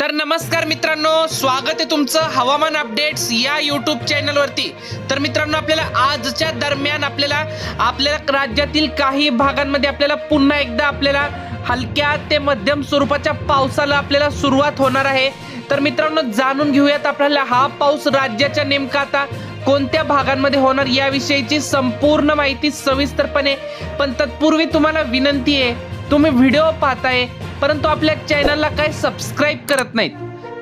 तर नमस्कार मित्रांनो स्वागत आहे तुमचं हवामान अपडेट्स या यूट्यूब चॅनलवरती तर मित्रांनो आपल्याला आजच्या दरम्यान आपल्याला आपल्याला राज्यातील काही भागांमध्ये आपल्याला पुन्हा एकदा आपल्याला हलक्या ते मध्यम स्वरूपाच्या पावसाला आपल्याला सुरुवात होणार आहे. तर मित्रांनो जाणून घेऊयात आपल्याला हा पाऊस राज्याच्या नेमका आता कोणत्या भागांमध्ये होणार याविषयीची संपूर्ण माहिती सविस्तरपणे. पण तत्पूर्वी तुम्हाला विनंती आहे तुम्ही व्हिडिओ पाहताय परंतु आपल्या चॅनलला काय सबस्क्राईब करत नाहीत.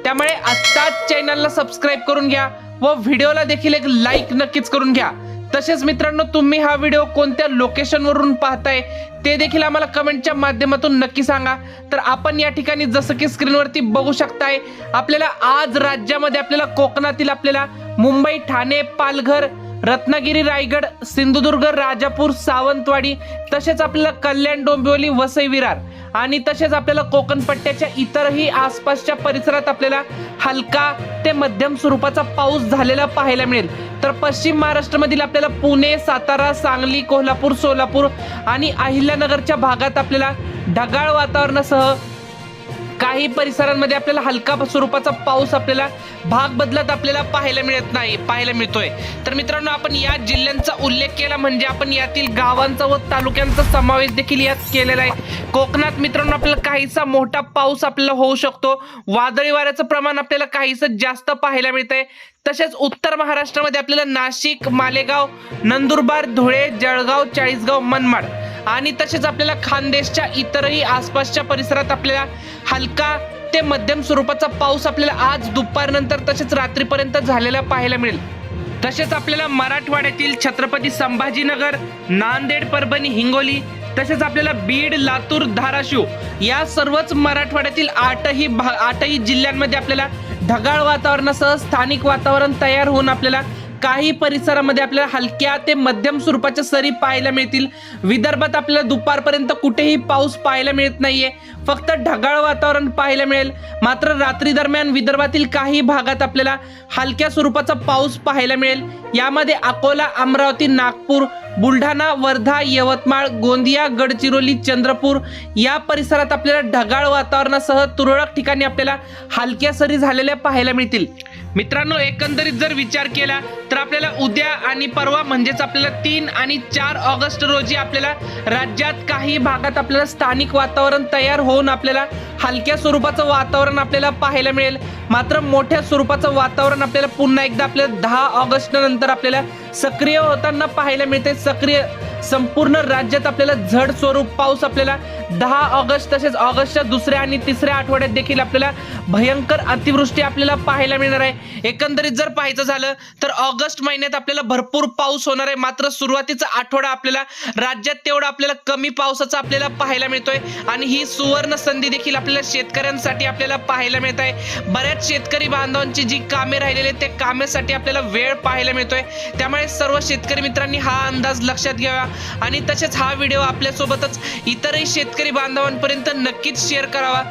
त्यामुळे आत्ताच चॅनलला सबस्क्राईब करून घ्या व व्हिडिओला देखील एक लाईक नक्कीच करून घ्या. तसेच मित्रांनो तुम्ही हा व्हिडिओ कोणत्या लोकेशनवरून पाहताय ते देखील आम्हाला कमेंटच्या माध्यमातून नक्की सांगा. तर आपण या ठिकाणी जसं की स्क्रीनवरती बघू शकताय आपल्याला आज राज्यामध्ये आपल्याला कोकणातील आपल्याला मुंबई ठाणे पालघर रत्नागिरी रायगड सिंधुदुर्ग राजापूर सावंतवाडी तसेच आपल्याला कल्याण डोंबिवली वसई विरार आणि तसेच आपल्याला कोकण पट्ट्याच्या इतरही आसपासच्या परिसरात आपल्याला हलका ते मध्यम स्वरूपाचा पाऊस झालेला पाहायला मिळेल. तर पश्चिम महाराष्ट्रामधील आपल्याला पुणे सातारा सांगली कोल्हापूर सोलापूर आणि अहिल्यानगरच्या भागात आपल्याला ढगाळ वातावरणासह काही परिसरांमध्ये आपल्याला हलका स्वरूपाचा पाऊस आपल्याला भाग बदलत आपल्याला पाहायला मिळत नाही पाहायला मिळतोय. तर मित्रांनो आपण या जिल्ह्यांचा उल्लेख केला म्हणजे आपण यातील गावांचा व तालुक्यांचा समावेश देखील यात केलेला आहे. कोकणात मित्रांनो आपल्याला काहीसा मोठा पाऊस आपल्याला होऊ शकतो. वादळी वाऱ्याचं प्रमाण आपल्याला काहीसं जास्त पाहायला मिळतंय. तसेच उत्तर महाराष्ट्रामध्ये आपल्याला नाशिक मालेगाव नंदुरबार धुळे जळगाव चाळीसगाव मनमाड आणि तसेच आपल्याला खानदेशच्या इतरही आसपासच्या परिसरात आपल्याला हलका ते मध्यम स्वरूपाचा पाऊस आपल्याला आज दुपारनंतर तसेच रात्रीपर्यंत झालेला पाहायला मिळेल. तसेच आपल्याला मराठवाड्यातील छत्रपती संभाजीनगर नांदेड परभणी हिंगोली तसेच आपल्याला बीड लातूर धाराशिव या सर्वच मराठवाड्यातील आठही भा आठही जिल्ह्यांमध्ये आपल्याला ढगाळ वातावरणासह स्थानिक वातावरण तयार होऊन आपल्याला काही परिसरामध्ये आपल्याला हलक्या ते मध्यम स्वरूपाच्या सरी पाहायला मिळतील. विदर्भात आपल्याला दुपारपर्यंत कुठेही पाऊस पाहायला मिळत नाहीये. फक्त ढगाळ वातावरण पाहायला मिळेल. मात्र रात्री दरम्यान विदर्भातील काही भागात आपल्याला हलक्या स्वरूपाचा पाऊस पाहायला मिळेल. यामध्ये अकोला अमरावती नागपूर बुलढाणा वर्धा यवतमाळ गोंदिया गडचिरोली चंद्रपूर या परिसरात आपल्याला ढगाळ वातावरणासह तुरळक ठिकाणी आपल्याला हलक्या सरी झालेल्या पाहायला मिळतील. मित्रांनो एकंदरीत जर विचार केला तर आपल्याला उद्या आणि परवा म्हणजेच आपल्याला तीन आणि चार ऑगस्ट रोजी आपल्याला राज्यात काही भागात आपल्याला स्थानिक वातावरण तयार होऊन आपल्याला हलक्या स्वरूपाचं वातावरण आपल्याला पाहायला मिळेल. मात्र मोठ्या स्वरूपाचं वातावरण आपल्याला पुन्हा एकदा आपल्याला दहा ऑगस्ट नंतर आपल्याला सक्रिय होताना पाहायला मिळते सक्रिय संपूर्ण राज्यात आपल्याला झड स्वरूप पाऊस आपल्याला दहा ऑगस्ट तसेच ऑगस्टच्या दुसऱ्या आणि तिसऱ्या आठवड्यात देखील आपल्याला भयंकर अतिवृष्टी आपल्याला पाहायला मिळणार आहे. एकंदरीत जर पाहायचं झालं तर ऑगस्ट महिन्यात आपल्याला भरपूर पाऊस होणार आहे. मात्र सुरुवातीचा आठवडा आपल्याला राज्यात तेवढा आपल्याला कमी पावसाचा आपल्याला पाहायला मिळतोय. आणि ही सुवर्ण संधी देखील आपल्याला शेतकऱ्यांसाठी आपल्याला पाहायला मिळत आहे. बऱ्याच शेतकरी बांधवांची जी कामे राहिलेली आहेत, त्या कामेसाठी आपल्याला वेळ पाहायला मिळतोय. त्यामुळे सर्व शेतकरी मित्रांनी हा अंदाज लक्षात घ्यावा. आणि तसेच हा व्हिडिओ आपल्यासोबतच इतरही शेतकरी शेतकरी बांधवांपर्यंत नक्कीच शेअर करावा.